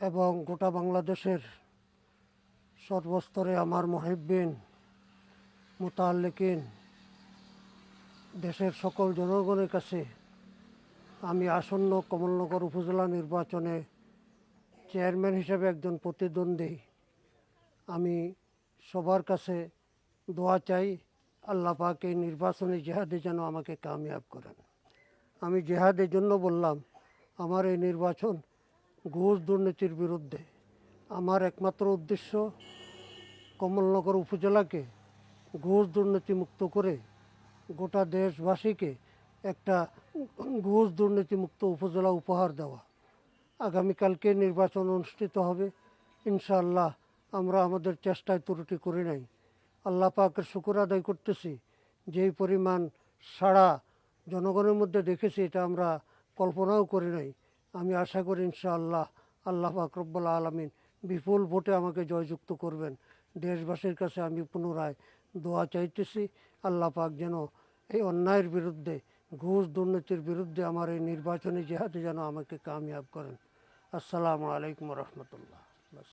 এবং গোটা বাংলাদেশের সর্বস্তরে আমার মহিবিন মোতাল্লিকিন, দেশের সকল জনগণের কাছে আমি আসন্ন কমলনগর উপজেলা নির্বাচনে চেয়ারম্যান হিসেবে একজন প্রতিদ্বন্দ্বী। আমি সবার কাছে দোয়া চাই, আল্লাহ পাক এই নির্বাচনী জেহাদে যেন আমাকে কামিয়াব করেন। আমি জেহাদের জন্য বললাম, আমার এই নির্বাচন ঘুষ দুর্নীতির বিরুদ্ধে। আমার একমাত্র উদ্দেশ্য কমলনগর উপজেলাকে ঘুষ দুর্নীতিমুক্ত করে গোটা দেশবাসীকে একটা ঘুষ দুর্নীতিমুক্ত উপজেলা উপহার দেওয়া। আগামীকালকে নির্বাচন অনুষ্ঠিত হবে। ইনশাআল্লাহ আমরা আমাদের চেষ্টায় ত্রুটি করি নাই। আল্লাহ পাকের শুকুর আদায় করতেছি। যেই পরিমাণ সাড়া জনগণের মধ্যে দেখেছি, এটা আমরা কল্পনাও করি নাই। আমি আশা করি ইনশাআল্লাহ আল্লাহ পাক রব্বুল আলমিন বিপুল ভোটে আমাকে জয়যুক্ত করবেন। দেশবাসীর কাছে আমি পুনরায় দোয়া চাইতেছি, আল্লাহ পাক যেন এই অন্যায়ের বিরুদ্ধে, ঘুষ দুর্নীতির বিরুদ্ধে আমার এই নির্বাচনী জেহাদে যেন আমাকে কামিয়াব করেন। আসসালামু আলাইকুম রহমতুল্লাহ।